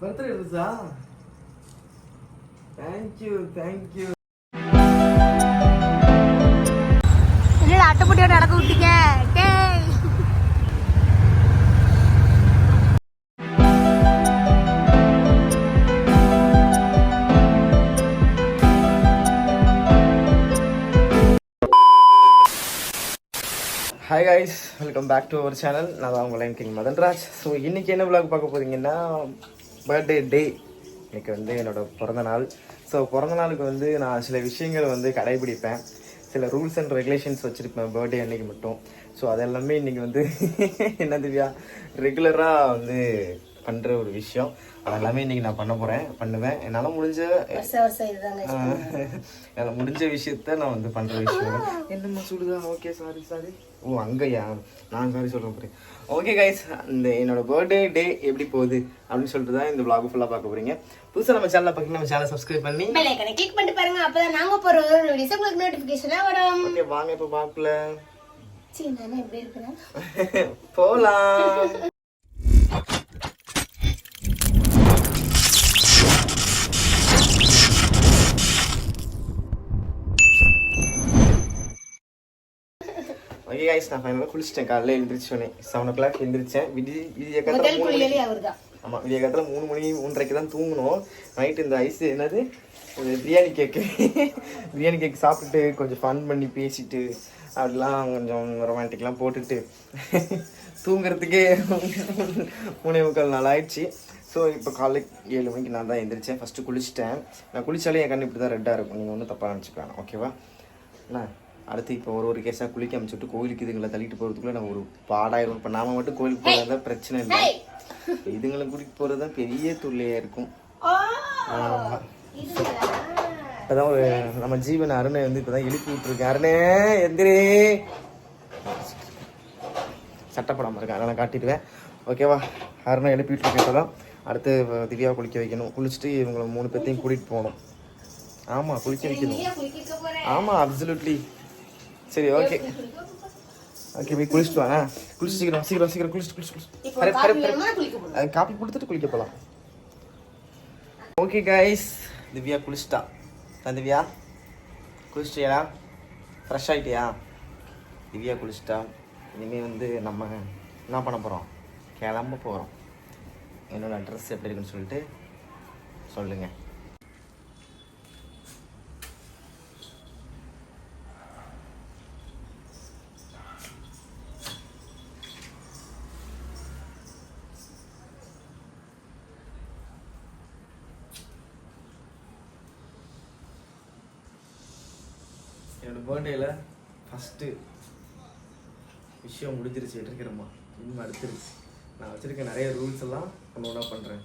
Birthday இருந்துச்சா? Thank you thank you அட்டைப்பட்டியோட நடக்க விட்டீங்க? Hi guys welcome back to our channel நான் தான் உங்கள் கிங் மதன்ராஜ். ஸோ இன்றைக்கி என்ன விளாக் பார்க்க போகிறீங்கன்னா பர்த்டே டே இன்னைக்கு வந்து என்னோட பிறந்த நாள். ஸோ பிறந்த நாளுக்கு வந்து நான் சில விஷயங்கள் வந்து கடைபிடிப்பேன். சில ரூல்ஸ் அண்ட் ரெகுலேஷன்ஸ் வச்சுருப்பேன் பர்த்டே அன்னைக்கு மட்டும். ஸோ அதெல்லாமே இன்றைக்கி வந்து என்ன திவ்யா? ரெகுலராக வந்து பண்ணுற ஒரு விஷயம். அதெல்லாமே இன்றைக்கி நான் பண்ண போகிறேன் பண்ணுவேன். என்னால் முடிஞ்ச என்னால் முடிஞ்ச விஷயத்த நான் வந்து பண்ணுற விஷயம். என்னம்மா சுடுதா ஓகே சாரி சாரி ஓ அங்கேயா? நான் சாரி சொல்கிறேன் ஓகே கைஸ் இந்த என்னோட பர்த்டே டே எப்படி போகுது அப்படின்னு சொல்லிட்டு தான் இந்த vlog ஃபுல்லாக பார்க்க போகிறீங்க புதுசாக நம்ம சேனலை பார்க்க நம்ம சேனலை சப்ஸ்கிரைப் பண்ணி பெல் ஐக்கனை கிளிக் பண்ணிட்டு பாருங்க. அப்பதான் நாங்க போற ஒரு வீடியோஸ் உங்களுக்கு நோட்டிபிகேஷனா வரும். ஓகே வாங்க இப்போ பார்க்கல. சரி நானே எப்படி இருக்கிறேன்? போகலாம் ஓகே கைஸ் நான் ஃபைனலாக குளிச்சிட்டேன். காலையில் எழுந்திரிச்சோன்னே செவன் ஓ கிளாக் எழுந்திரிச்சேன் விடி விடிய முதல் காலத்தில் மூணு மணி ஆமாம் விடிய காலத்தில் மூணு மணி மூன்றரைக்கு தான் தூங்கணும் நைட்டு இந்த ஐஸ் என்னது? ஒரு பிரியாணி கேக்கு பிரியாணி கேக் சாப்பிட்டுட்டு கொஞ்சம் ஃபன் பண்ணி பேசிட்டு அப்படிலாம் கொஞ்சம் ரொமான்டிக்லாம் போட்டுட்டு தூங்குறதுக்கே மூணே முக்கால் நாள் ஆயிடுச்சு. ஸோ இப்போ காலைல ஏழு மணிக்கு நான் தான் எந்திரிச்சேன். ஃபஸ்ட்டு குளிச்சிட்டேன். நான் குளிச்சாலே என் கண்ணு இப்படி தான் ரெட்டாக இருக்கும். நீங்கள் ஒன்றும் தப்பாக நினச்சிக்க வேணாம். ஓகேவா என்ன? அடுத்து இப்போ ஒரு ஒரு கேஸாக குளிக்க அமைச்சுட்டு கோயிலுக்கு இதுங்களை தள்ளிட்டு போகிறதுக்குள்ளே நான் ஒரு பாடாயிரம் இப்போ நாம மட்டும் கோயிலுக்கு போகிறதா பிரச்சனை இல்லை. இதுங்களை கூட்டிகிட்டு போகிறது தான் பெரிய தொல்லையாக இருக்கும். இப்பதான் ஒரு நம்ம ஜீவன் அருணை வந்து இப்பதான் எழுப்பி விட்டுருக்கு அருணே எந்திரி. சட்டப்படாம இருக்கேன் அதெல்லாம் காட்டிடுவேன். ஓகேவா அருணை எழுப்பி விட்டுருக்கேன் இப்பதான். அடுத்து திவ்யா குளிக்க வைக்கணும். குளிச்சுட்டு இவங்களை மூணு பேர்த்தையும் கூட்டிகிட்டு போகணும். ஆமாம் குளிக்க வைக்கணும். ஆமாம் அப்சல்யூட்லி சரி ஓகே ஓகே போய் குளிச்சுட்டு வாங்க குளிச்சு சீக்கிரம் சீக்கிரம் சீக்கிரம் குளிச்சுட்டு குளிச்சு குளிச்சு. ஹரி, காப்பி கொடுத்துட்டு குளிக்க போகலாம் ஓகே கைஸ் திவ்யா குளிச்சிட்டா. நான் திவ்யா குளிச்சிட்டியா ஃப்ரெஷ் ஆகிட்டியா திவ்யா குளிச்சிட்டா. இனிமேல் வந்து நம்ம என்ன பண்ண போகிறோம் கிளம்ப போகிறோம் என்னோட ட்ரெஸ் எப்படி இருக்குன்னு சொல்லிட்டு சொல்லுங்கள் என்னோட பர்த்டேல ஃபஸ்ட்டு விஷயம் முடிஞ்சிருச்சு இருக்கிறம்மா இன்னும் அடுத்துருச்சு நான் வச்சுருக்க நிறைய ரூல்ஸ் எல்லாம் ஒன்று ஒன்றா பண்ணுறேன்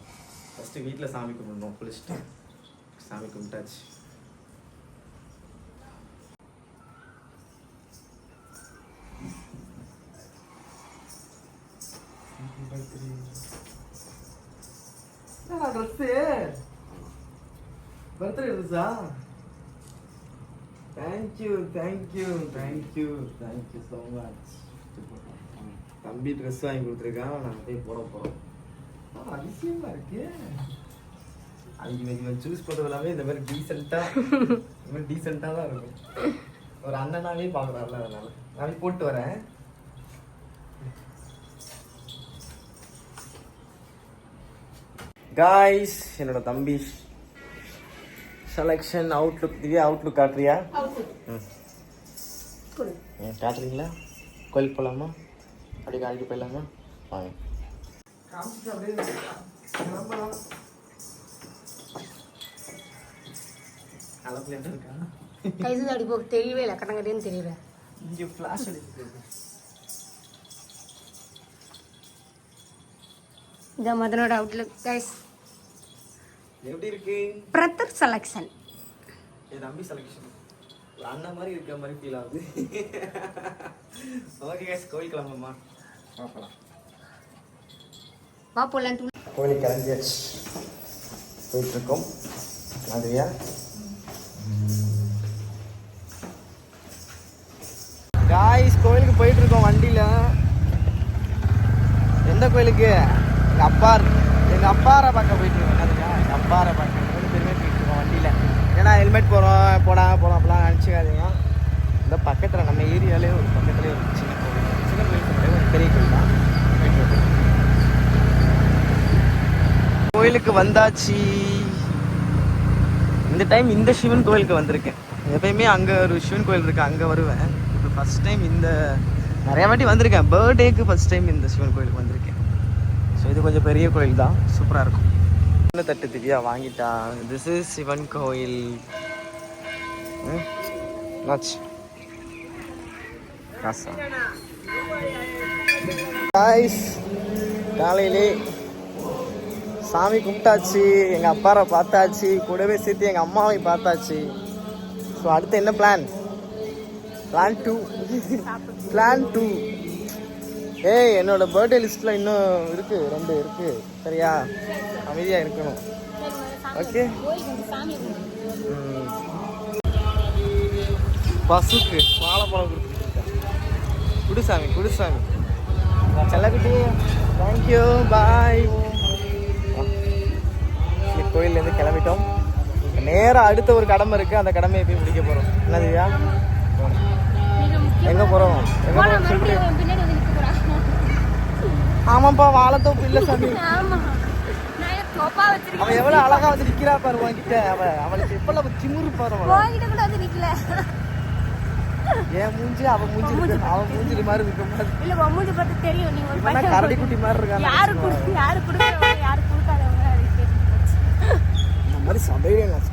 ஃபஸ்ட்டு வீட்டில் சாமி கும்பிடணும் குளிச்சுட்டு. சாமி கும்பிட்டாச்சு. ட்ரெஸ்ஸு பர்த்டே இருந்துச்சா thank you thank you thank you thank you so much தம்பி ட்ரெஸ் வாங்கி கொடுத்துருக்கான் நான் போய் போட போகிறோம் அதிசயமா இருக்கு. அது இவன் சூஸ் பண்ணுறது எல்லாமே இந்த மாதிரி டீசெண்டாக இந்த மாதிரி டீசெண்டாக தான் இருக்கும். ஒரு அண்ணனாவே பார்க்குறாருல அதனால. நான் போட்டு வரேன். காய்ஸ் என்னோட தம்பி செலெக்ஷன் அவுட்லுக் திவ்யா அவுட்லுக் காட்டுறியா? ம். காட்டுறீங்களா? கோயிலுக்கு போகலாமா அப்படியே காட்டிட்டு போயிடலாமா? வாங்க. கைது அப்படி போ தெரியவே இல்லை. கட்டங்கட்டேன்னு தெரியல. இங்கே ஃப்ளாஷ் அடிக்கிறது இதான் மதனோட அவுட்லுக் கைஸ் எப்படி இருக்கு? Brother selection. என் தம்பி செலெக்ஷன் அண்ணன் மாதிரி இருக்கிற மாதிரி ஃபீல் ஆகுது. ஓகே கேஸ் கோயில் கிளம்பலாமா பார்க்கலாம். வா போலான்ட்டு கோயிலுக்கு கிளம்பியாச்சு. போயிட்டுருக்கோம். மாதிரியா? காய்ஸ் கோயிலுக்கு போயிட்டு இருக்கோம் வண்டியில். எந்த கோயிலுக்கு? எங்கள் அப்பா எங்கள் அப்பாரை பார்க்க போயிட்டு இருக்கோம் என்னதுங்க எங்கள் மூணு பேருமே போயிட்டு இருக்கோம் வண்டியில். ஏன்னா ஹெல்மெட் போகிறோம் போடா போகலாம் அப்படிலாம் நினச்சிக்காதீங்க. இந்த பக்கத்தில் நம்ம ஏரியாலே ஒரு பக்கத்துலேயே ஒரு சின்ன கோவில். சின்ன கோயில் கிடையாது, ஒரு பெரிய கோயில் தான். கோயிலுக்கு வந்தாச்சு. இந்த டைம் இந்த சிவன் கோயிலுக்கு வந்திருக்கேன். எப்பயுமே அங்கே ஒரு சிவன் கோயில் இருக்குது அங்கே வருவேன். இப்போ ஃபஸ்ட் டைம் இந்த நிறையா வாட்டி வந்திருக்கேன். பர்த்டேக்கு ஃபர்ஸ்ட் டைம் இந்த சிவன் கோயிலுக்கு வந்திருக்கேன். ஸோ இது கொஞ்சம் பெரிய கோயில் தான். சூப்பராக இருக்கும். சின்ன தட்டு திவ்யா வாங்கிட்டான் திஸ் இஸ் சிவன் கோயில் ம் காலையிலே சாமி கும்பிட்டாச்சு எங்கள் அப்பாரை பார்த்தாச்சு கூடவே சேர்த்து எங்கள் அம்மாவை பார்த்தாச்சு. ஸோ அடுத்து என்ன plan plan to plan to ஏய் என்னோட பர்த்டே லிஸ்ட்டில் இன்னும் இருக்குது ரெண்டு இருக்குது சரியா? அமைதியாக இருக்கணும். ஓகே. பசுக்கு வாழைப்பழம் கொடுத்துருக்கேன் குடுசாமி குடுசாமி செல்லக்குட்டி தேங்க்யூ பாய் கோயிலேருந்து கிளம்பிட்டோம். நேராக அடுத்த ஒரு கடமை இருக்குது அந்த கடமையை போய் முடிக்க போகிறோம் என்னதுயா எங்கே போகிறோம் எங்கே போகிறோம் சொல்லிட்டு ஆமாப்பா வாழைத்தோப்பு இல்லை சாமி. அவன் எவ்வளோ அழகா வந்து நிற்கிறா பாரு உன்கிட்ட. அவன் அவளுக்கு எவ்வளவு திமிரு பாரு போய்கிட்ட கூட வந்து நிக்கல. என் மூஞ்சி அவன் மூஞ்சி அவன் மூஞ்சி மாதிரி இருக்க மாதிரி. இல்ல உன் மூஞ்சி பார்த்து தெரியும். நீங்க ஒரு இவனா கரடி குட்டி மாதிரி இருக்கான் யாரு குடு யாரு குடுக்கறவங்க யாரு கொடுக்காதவங்க இந்த மாதிரி சபையில நான்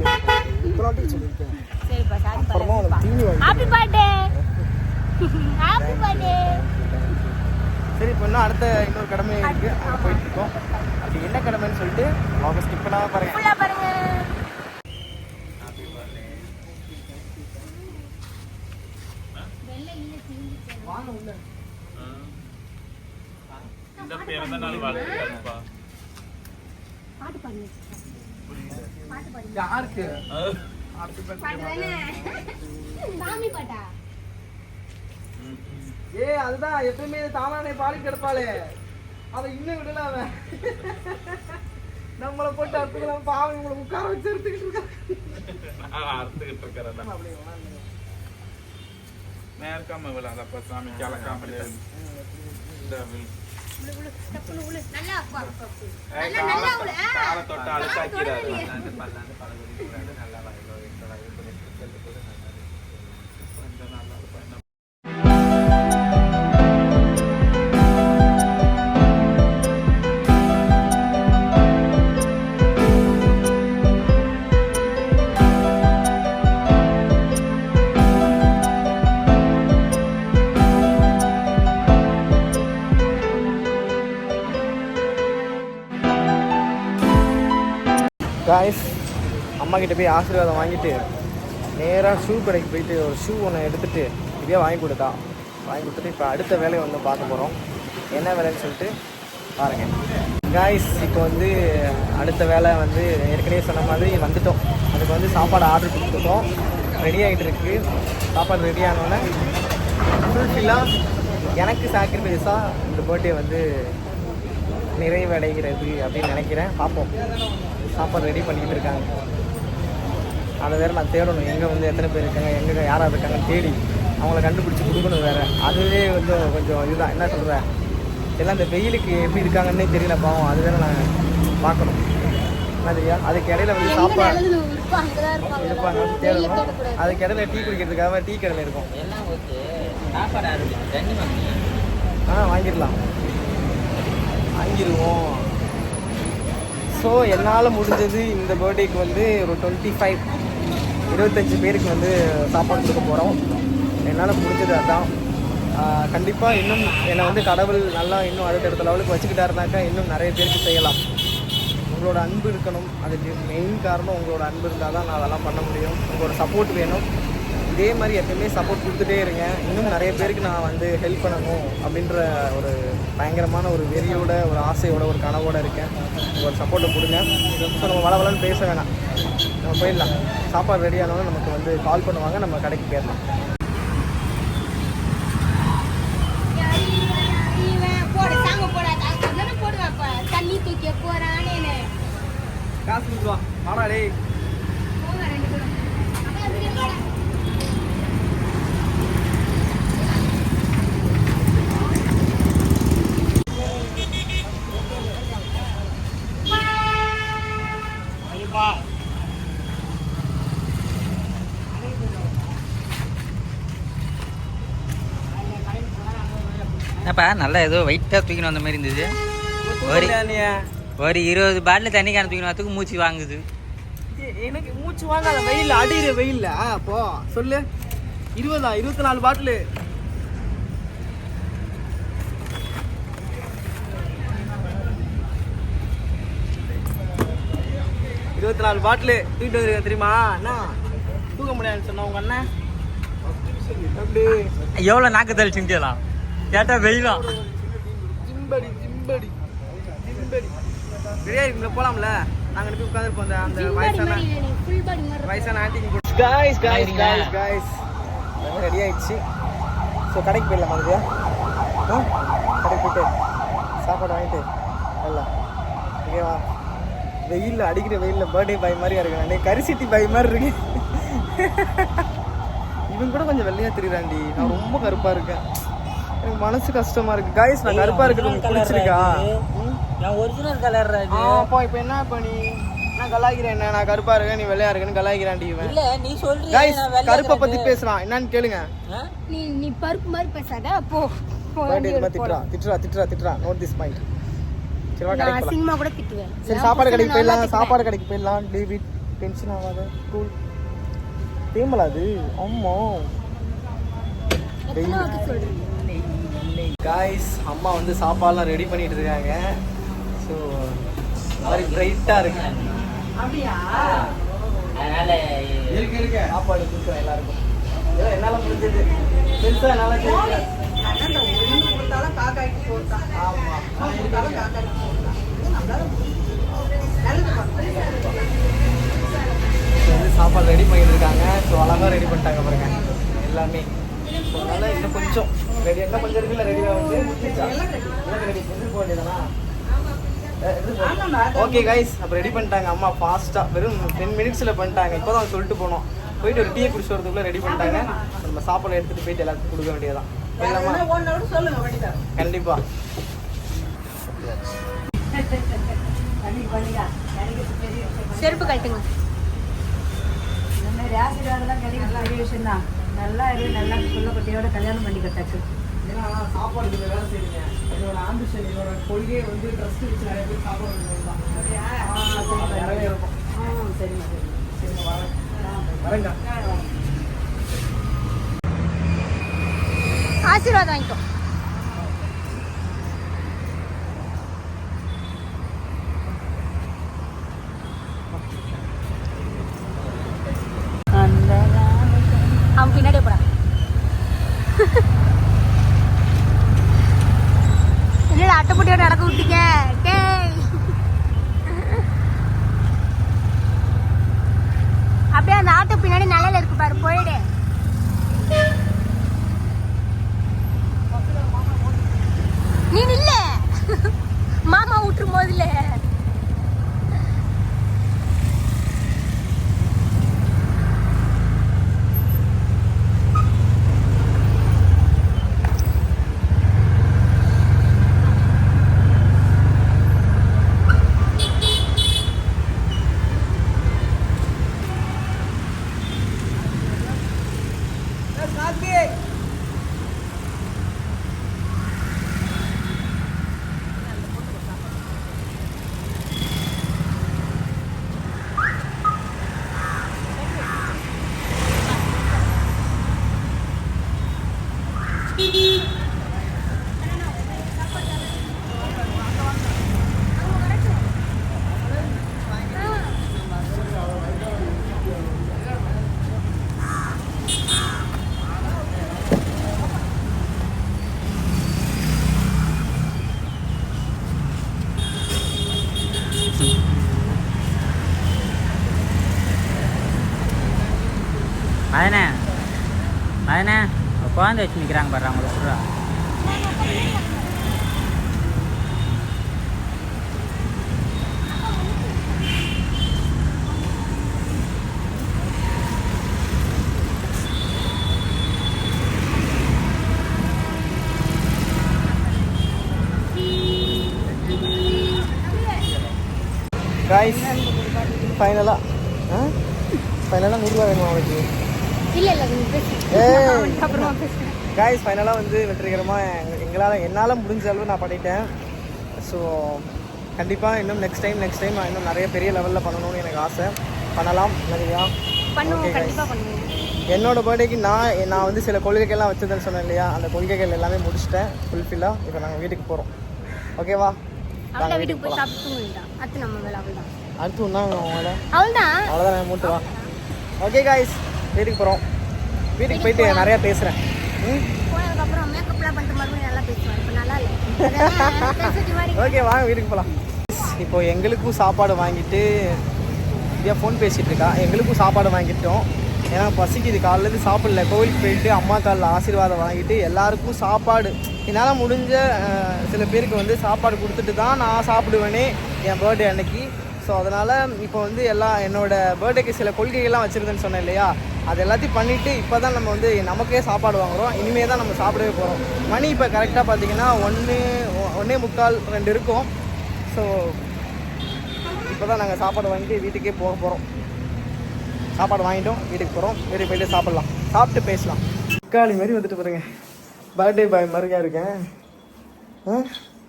இத்தனாட்டி சொல்லியிருக்கேன். சரிப்பா சாரி அப்புறமா அவனுக்கு தீனி வாங்கி ஹாப்பி பர்த்டே ஹாப்பி பர்த்டே சரி இப்போ இன்னும் அடுத்த இன்னொரு கடமை இருக்கு. போயிட்டு இருக்கோம். அது என்ன கடமைன்னு சொல்லிட்டு அவங்க ஸ்கிப் பண்ணாம பாருங்க. ஃபுல்லா பாருங்க. இந்த பிறந்த நாள் வாழ்த்துக்கள்ப்பா பாட்டு பாடுங்க. யாருக்கு? சாமி பாட்டா? ஏ அதுதான் எப்பயுமே தானானே பாடி கிடப்பாளே. அவ இன்னும் விடல அவன் நம்மளை போட்டு அற்புதம் பாவம் இவங்களை உட்கார வச்சு எடுத்துக்கிட்டு இருக்கான் அறுத்துக்கிட்டு இருக்கிறேன் அப்படியே. நேர்க்காம விழாதப்பா சாமி கிளக்காம இந்த வில். உள்ள உள்ள டப்புனு காய்ஸ் அம்மா கிட்ட போய் ஆசீர்வாதம் வாங்கிட்டு நேராக ஷூ கடைக்கு போயிட்டு ஒரு ஷூ ஒன்று எடுத்துகிட்டு இதே வாங்கி கொடுத்தா. வாங்கி கொடுத்துட்டு இப்போ அடுத்த வேலையை வந்து பார்க்க போகிறோம் என்ன வேலைன்னு சொல்லிட்டு பாருங்க. காய்ஸ் இப்போ வந்து அடுத்த வேலை வந்து ஏற்கனவே சொன்ன மாதிரி வந்துட்டோம். அதுக்கு வந்து சாப்பாடு ஆர்டர் கொடுத்துட்டோம். ரெடி ஆகிட்டு இருக்கு. சாப்பாடு ரெடி ஆனோடனே ஃபுல்ஃபில்லாக எனக்கு சாக்ரிஃபைஸாக இந்த பர்த்டே வந்து நிறைவடைகிறது அப்படின்னு நினைக்கிறேன். பார்ப்போம். சாப்பாடு ரெடி பண்ணிக்கிட்டு இருக்காங்க. அதை வேறு நான் தேடணும். எங்கே வந்து எத்தனை பேர் இருக்காங்க எங்கே யாராக இருக்காங்கன்னு தேடி அவங்கள கண்டுபிடிச்சி கொடுக்கணும் வேறு. அதுவே வந்து கொஞ்சம் இதுதான். என்ன சொல்கிறேன் எல்லாம் இந்த வெயிலுக்கு எப்படி இருக்காங்கன்னே தெரியல பாவம். அது வேறு நான் பார்க்கணும். என்ன தெரியா அதுக்கு இடையில வந்து சாப்பாடு இருப்பாங்க? தேடணும் அதுக்கு இடையில டீ குடிக்கிறதுக்காக டீ கடையில் இருக்கும். ஆ வாங்கிடலாம். வாங்கிடுவோம் ஸோ என்னால் முடிஞ்சது இந்த பர்த்டேக்கு வந்து ஒரு டுவெண்ட்டி ஃபைவ் இருபத்தஞ்சி பேருக்கு வந்து சாப்பாடு கொடுக்க போகிறோம் என்னால் முடிஞ்சது அதான். கண்டிப்பாக இன்னும் என்னை வந்து கடவுள் நல்லா இன்னும் அடுத்தடுத்த லெவலுக்கு வச்சுக்கிட்டாருனாக்கா இன்னும் நிறைய பேருக்கு செய்யலாம். உங்களோட அன்பு இருக்கணும். அதுக்கு மெயின் காரணம் உங்களோட அன்பு இருந்தால் தான் நான் அதெல்லாம் பண்ண முடியும். உங்களோட சப்போர்ட் வேணும். இதே மாதிரி எப்பயுமே சப்போர்ட் கொடுத்துட்டே இருங்க. இன்னும் நிறைய பேருக்கு நான் வந்து ஹெல்ப் பண்ணணும் அப்படின்ற ஒரு பயங்கரமான ஒரு வெறியோட ஒரு ஆசையோட ஒரு கனவோட இருக்கேன். ஒரு சப்போர்ட்டை கொடுங்க. ஸோ நம்ம வளவலன்னு பேச வேணாம். நம்ம போயிடலாம். சாப்பாடு ரெடி ஆனாலும் நமக்கு வந்து கால் பண்ணுவாங்க. நம்ம கடைக்கு போயிடலாம். காசு சாங்க போடாத டேய் போடுவேன் அப்ப தண்ணி தூக்க போறானே காசு கொடுத்துருவா வாடா டேய் போங்க ரெண்டு பேரும் அப்பா, வீடியோ போடா. என்னப்பா நல்லா ஏதோ வெயிட்டாக தூக்கின்னு வந்த மாதிரி இருந்தது. ஒரு ஒரு இருபது பாட்டில் தண்ணி கேன தூக்கின்னு வரத்துக்கு மூச்சு வாங்குது. எனக்கு மூச்சு வாங்காத வெயில் அடிக்கிற வெயில்ல. அப்போ சொல்லு. இருபதா? இருபத்தி நாலு பாட்டிலு இருபத்தி நாலு பாட்டிலு தூக்கிட்டு வந்துருக்க தெரியுமா? என்ன? தூக்க முடியாதுன்னு சொன்னா உங்க அண்ணன். எவ்வளோ நாக்கு தெளிச்சுலாம் கேட்டால் வெயிலாம் ஜிம்படி ஜிம்படி ஜிம்படி. ரெடியா இருக்கீங்களா போலாம்ல? நாங்க போய் உட்காந்துருப்போம் அந்த வயசான மாதிரி மாதிரி வயசான ஆண்டிங்க காய்ஸ் காய்ஸ் ஆயிடுங்களா? காய்ஸ் காய்ஸ் ரெடி ஆயிடுச்சு. ஸோ கடைக்கு போயிடலாம் ஆ? கடைக்கு போயிட்டு சாப்பாடு வாங்கிட்டு எல்லாம் ஓகேவா வெயிலில் அடிக்கிற வெயிலில் பர்த்டே பாய் மாதிரியா இருக்கு. நான் கரிசிட்டி பாய் மாதிரி இருக்கு. இவன் கூட கொஞ்சம் வெள்ளையா தெரியுறாண்டி நான் ரொம்ப கருப்பா இருக்கேன். எனக்கு மனசு கஷ்டமா இருக்கு. காய்ஸ் நான் கருப்பா இருக்கிறது உங்களுக்கு பிடிச்சிருக்கா? என் ஒரிஜினல் கலர் அப்போ இப்போ என்ன நீ? நான் கலாய்க்கிறேன் என்ன? நான் கருப்பா இருக்கேன் நீ வெள்ளையா இருக்கேன்னு கலாய்க்கிறான்டி இவன். இல்ல நீ சொல்றியா? கைஸ் நான் கருப்பை. பத்தி பேசலாம் என்னன்னு கேளுங்க? நீ நீ பருப்பு மாதிரி பேசாத. போ. திட்டுறா. திட்டுறா திட்டுறா திட்டுறா. நோட் திஸ் பாயிண்ட் சரி வா நான் கடைக்கு போலாம். அசிங்கமா கூட திட்டுவேன். சரி நான் சாப்பாடு கடைக்கு போயிடலாம். சாப்பாடு கடைக்கு போயிடலாம். டேவிட் டென்ஷன் ஆகாத. கூல் தேமலா அது. அம்மா. எத்தனை வாட்டி சொல்றீங்க? காய்ஸ் அம்மா வந்து சாப்பாடுலாம் ரெடி பண்ணிட்டு இருக்காங்க. ஸோ மாதிரி பிரைட்டாக இருக்கு. அதனால இருக்கு இருக்கு. சாப்பாடு கொடுக்குறேன் எல்லாருக்கும். ஏதோ என்னால முடிஞ்சது. பெருசா என்னால சாப்பாடு ரெடி பண்ணிட்டு இருக்காங்க. ஸோ அழகா ரெடி பண்ணிட்டாங்க பாருங்க. எல்லாமே. அதனால இன்னும் கொஞ்சம் ரெடி என்ன கொஞ்சம் இருக்குல்ல ரெடியாக வந்து ரெடி போக வேண்டியதானா ஓகே கைஸ் அப்போ ரெடி பண்ணிட்டாங்க அம்மா ஃபாஸ்ட்டாக வெறும் டென் மினிட்ஸில் பண்ணிட்டாங்க. இப்போ தான் சொல்லிட்டு போனோம். போயிட்டு ஒரு டீ குடிச்சு வரதுக்குள்ளே ரெடி பண்ணிட்டாங்க. நம்ம சாப்பாடு எடுத்துகிட்டு போயிட்டு எல்லாத்துக்கும் கொடுக்க வேண்டியதான் கண்டிப்பா. செருப்பு கட்டுங்க நல்லா இரு நல்லா புள்ள குட்டியோட கல்யாணம் பண்ணி கட்டாச்சு ஏன்னா சாப்பாடு வேலை செய்யுங்க என்னோட ஆம்பிஷன் என்னோட கொள்கையை வந்து ட்ரெஸ் வச்சு நிறைய பேர் சாப்பாடு நிறைய இருக்கும். ஆ சரிம்மா சரிம்மா சரிங்க வரேன். வரேங்க ஆசீர்வாதம் வாங்கிக்கோ. kirang barang lu. Guys, final lah. Huh? Final lah ngurus yang mau lagi? Iya lah, ngurus. Eh, kita? Guys ஃபைனலாக வந்து வெற்றிகரமாக எங்களால் என்னால் முடிஞ்ச அளவு நான் பண்ணிட்டேன். ஸோ கண்டிப்பாக இன்னும் நெக்ஸ்ட் டைம் நெக்ஸ்ட் டைம் இன்னும் நிறைய பெரிய லெவலில் பண்ணணும்னு எனக்கு ஆசை. பண்ணலாம் நிறையா என்னோட பர்த்டேக்கு நான் நான் வந்து சில கொள்கைகள்லாம் வச்சதுன்னு சொன்னேன் இல்லையா? அந்த கொள்கைகள் எல்லாமே முடிச்சிட்டேன் ஃபுல்ஃபில்லாக இப்போ நாங்கள் வீட்டுக்கு போகிறோம் ஓகேவா அவள்தான் வீட்டுக்கு போய் அடுத்து நம்ம வேலை அவள்தான். அடுத்து ஒன்றா அவங்கள அவ்வளோதான் நான் மூட்டு வா. ஓகே காய்ஸ் வீட்டுக்கு போகிறோம் வீட்டுக்கு போயிட்டு நிறையா பேசுகிறேன் போனதுக்கப்புறம் மேக்கப்லாம் பண்ணிட்டு மறுபடியும் நல்லா பேசுவான் இப்போ நல்லா இல்லை. பேசுறது மாதிரி ஓகே வாங்க வீட்டுக்கு போகலாம் இப்போ எங்களுக்கும் சாப்பாடு வாங்கிட்டு இதே ஃபோன் பேசிகிட்டு இருக்கா. எங்களுக்கும் சாப்பாடு வாங்கிட்டோம். ஏன்னா பசிக்குது. காலையிலேருந்து சாப்பிடல. கோவிலுக்கு போயிட்டு அம்மா காலில் ஆசீர்வாதம் வாங்கிட்டு எல்லாருக்கும் சாப்பாடு. என்னால் முடிஞ்ச சில பேருக்கு வந்து சாப்பாடு கொடுத்துட்டு தான் நான் சாப்பிடுவேனே என் பர்த்டே அன்னைக்கு. ஸோ அதனால் இப்போ வந்து எல்லாம் என்னோட பர்த்டேக்கு சில கொள்கைகள்லாம் வச்சுருந்தேன்னு சொன்னேன் இல்லையா? அது எல்லாத்தையும் பண்ணிவிட்டு இப்போ தான் நம்ம வந்து நமக்கே சாப்பாடு வாங்குகிறோம் இனிமேல் தான் நம்ம சாப்பிடவே போகிறோம் மணி இப்போ கரெக்டாக பார்த்தீங்கன்னா ஒன்று ஒன்றே முக்கால் ரெண்டு இருக்கும். ஸோ இப்போ தான் நாங்கள் சாப்பாடு வாங்கிட்டு வீட்டுக்கே போக போகிறோம் சாப்பாடு வாங்கிட்டோம் வீட்டுக்கு போகிறோம் வீட்டுக்கு போயிட்டு சாப்பிட்லாம். சாப்பிட்டு பேசலாம். தக்காளி மாதிரி வந்துட்டு பாருங்க. பர்த்டே பாய் மாதிரியா இருக்கேன். ஆ?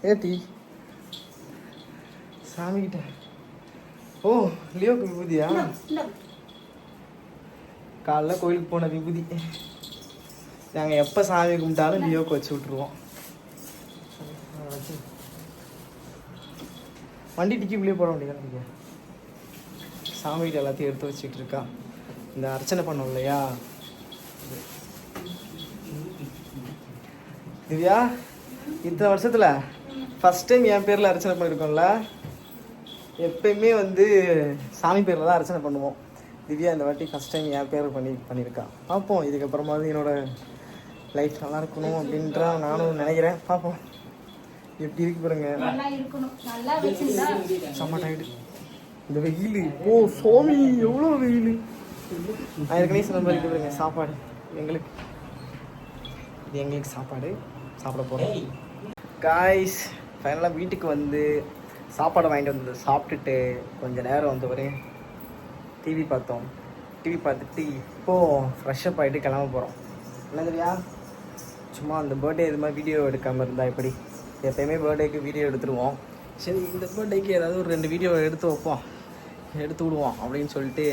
ஏட்டி சாமிக்கிட்ட ஓ லியோக்கு விபூதியா காலைல கோயிலுக்கு போன விபூதி. நாங்கள் எப்போ சாமி கும்பிட்டாலும் லியோக்கு வச்சு விட்ருவோம் வண்டி டிக்கிக்குள்ளேயே போட முடியாது நீங்கள் சாமிகிட்ட எல்லாத்தையும் எடுத்து வச்சுட்டு இருக்கா. இந்த அர்ச்சனை பண்ணோம் இல்லையா? திவ்யா இத்தனை வருஷத்தில் ஃபஸ்ட் டைம் என் பேரில் அர்ச்சனை பண்ணியிருக்கோம்ல எப்பயுமே வந்து சாமி பேரில் தான் அர்ச்சனை பண்ணுவோம். திவ்யா இந்த வாட்டி ஃபர்ஸ்ட் டைம் என் பேர் பண்ணி பண்ணியிருக்கா. பார்ப்போம் இதுக்கப்புறமாவது என்னோட லைஃப் நல்லா இருக்கணும் அப்படின்ற நானும் நினைக்கிறேன். பார்ப்போம் எப்படி இருக்கு பாருங்க. நல்லா இருக்கணும். நல்லா வச்சிருந்தா. செம்ம டயர்டு இந்த வெயில். ஓ சோமி எவ்வளோ வெயில். நான் ஏற்கனவே சொன்ன மாதிரி இருக்கு பாருங்க சாப்பாடு. எங்களுக்கு இது எங்களுக்கு சாப்பாடு. சாப்பிட போகிறோம் காய்ஸ் ஃபைனலாக வீட்டுக்கு வந்து சாப்பாடு வாங்கிட்டு வந்து சாப்பிட்டுட்டு கொஞ்ச நேரம் வந்து ஒரு டிவி பார்த்தோம். டிவி பார்த்துட்டு இப்போது ஃப்ரெஷ்அப் ஆகிட்டு கிளம்ப போகிறோம் என்ன தெரியா சும்மா அந்த பர்த்டே இது மாதிரி வீடியோ எடுக்காமல் இருந்தால் எப்படி? எப்போயுமே பர்த்டேக்கு வீடியோ எடுத்துருவோம். சரி இந்த பர்த்டேக்கு ஏதாவது ஒரு ரெண்டு வீடியோ எடுத்து வைப்போம். எடுத்து விடுவோம் அப்படின்னு சொல்லிட்டு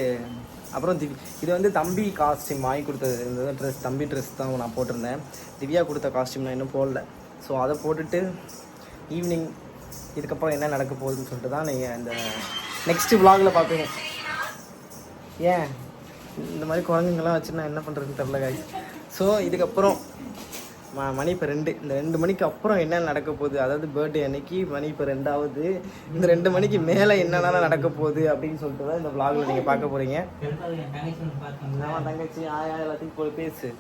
அப்புறம் திவி இது வந்து தம்பி காஸ்டியூம் வாங்கி கொடுத்தது. இந்த ட்ரெஸ் தம்பி ட்ரெஸ் தான் நான் போட்டிருந்தேன். திவ்யா கொடுத்த காஸ்டியூம் நான் இன்னும் போடல. ஸோ அதை போட்டுட்டு ஈவினிங் இதுக்கப்புறம் என்ன நடக்க போகுதுன்னு சொல்லிட்டு தான் நீங்கள் இந்த நெக்ஸ்ட் விலாகில் பார்ப்பீங்க. ஏன்? இந்த மாதிரி குழந்தைங்கள்லாம் வச்சுன்னா என்ன பண்ணுறதுன்னு தெரில காய் ஸோ இதுக்கப்புறம் ம மணி இப்போ ரெண்டு. இந்த ரெண்டு மணிக்கு அப்புறம் என்ன நடக்க போகுது? அதாவது பர்த்டே அன்னைக்கு மணி இப்போ ரெண்டாவது. இந்த ரெண்டு மணிக்கு மேலே என்னென்ன நடக்க போகுது அப்படின்னு சொல்லிட்டு தான் இந்த விளாகில் நீங்கள் பார்க்க போகிறீங்க ஆமாம் தங்கச்சி ஆயா எல்லாத்தையும் போய் பேசு.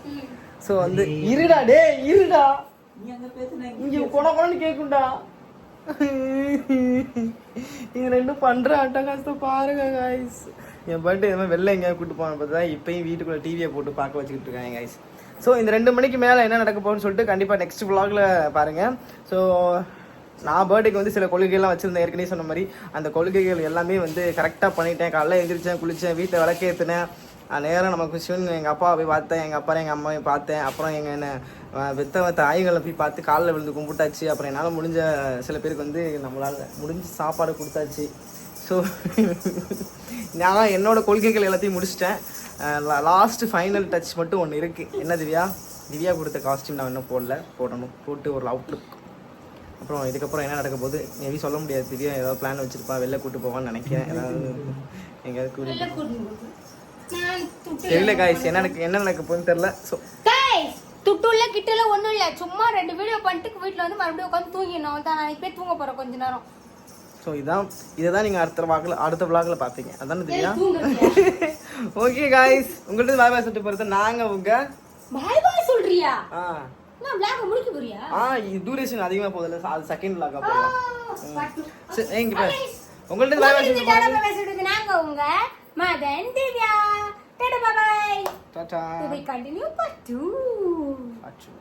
ஸோ வந்து இருடா டே இருடா. இங்கே கொண கொணன்னு கேட்கும்டா இது ரெண்டும் பண்ணுற அட்டகாசத்தை பாருங்க காய்ஸ் என் பர்த்டே இந்த மாதிரி வெளில எங்கேயாவது கூட்டு போன பார்த்தா இப்பயும் வீட்டுக்குள்ளே டிவியை போட்டு பார்க்க வச்சுக்கிட்டு இருக்காங்க கைஸ் ஸோ இந்த ரெண்டு மணிக்கு மேலே என்ன நடக்க போகுதுன்னு சொல்லிட்டு கண்டிப்பாக நெக்ஸ்ட் vlogல பாருங்கள் ஸோ நான் பர்த்டேக்கு வந்து சில கொள்கைகள்லாம் வச்சுருந்தேன் ஏற்கனவே சொன்ன மாதிரி. அந்த கொள்கைகள் எல்லாமே வந்து கரெக்டாக பண்ணிட்டேன். காலைல எழுந்திரிச்சேன் குளித்தேன் வீட்டை விளக்கேற்றினேன் நேரம் நமக்கு சிவன் எங்கள் அப்பாவை போய் பார்த்தேன் எங்கள் அப்பா எங்கள் அம்மாவை பார்த்தேன். அப்புறம் எங்கள் என்ன பெத்த தாய்களை போய் பார்த்து காலில் விழுந்து கும்பிட்டாச்சு. அப்புறம் என்னால் முடிஞ்ச சில பேருக்கு வந்து நம்மளால் முடிஞ்ச சாப்பாடு கொடுத்தாச்சு. ஸோ நான் என்னோட கொள்கைகள் எல்லாத்தையும் முடிச்சிட்டேன். லாஸ்ட் ஃபைனல் டச் மட்டும் ஒன்று இருக்குது என்ன திவ்யா? திவ்யா கொடுத்த காஸ்டியூம் நான் இன்னும் போடல. போடணும். போட்டு ஒரு அவுட்லுக் அப்புறம் இதுக்கப்புறம் என்ன நடக்க போகுது? மேபி சொல்ல முடியாது. திவ்யா ஏதாவது பிளான் வச்சிருப்பா. வெளில கூட்டு போவான்னு நினைக்கிறேன். ஏதாவது எங்கேயாவது கூட்டிட்டு தெரியல காய்ஸ் என்ன நடக்கு என்ன நடக்க போகுதுன்னு தெரில ஸோ துட்டுல கிட்டல ஒண்ணும் இல்ல. சும்மா ரெண்டு வீடியோ பண்ணிட்டு வீட்ல வந்து மறுபடியும் உட்காந்து தூங்கிடணும். தான் நாளைக்கு போய் தூங்க போறேன் கொஞ்ச நேரம். ஸோ இதான் இதை தான் நீங்கள் அடுத்த வாக்கில் அடுத்த vlogல பார்ப்பீங்க அதானே தூங்குறேன் ஓகே காய்ஸ் உங்கள்கிட்ட பாய் பாய் சொல்லிட்டு போகிறது நாங்கள் உங்க பாய் பாய் சொல்றியா? ஆ. ஆ டூரேஷன் அதிகமாக போகுதுல்ல. அது செகண்ட் vlog போகலாம். சரி பாரு. உங்கள்கிட்ட பாய் பாய் உங்களுக்கு சொல்லிட்டு டாடா பாய் சொல்றது நாங்க உங்க Madhan Divya. Tata bye tata we will continue part 2 அச்சோ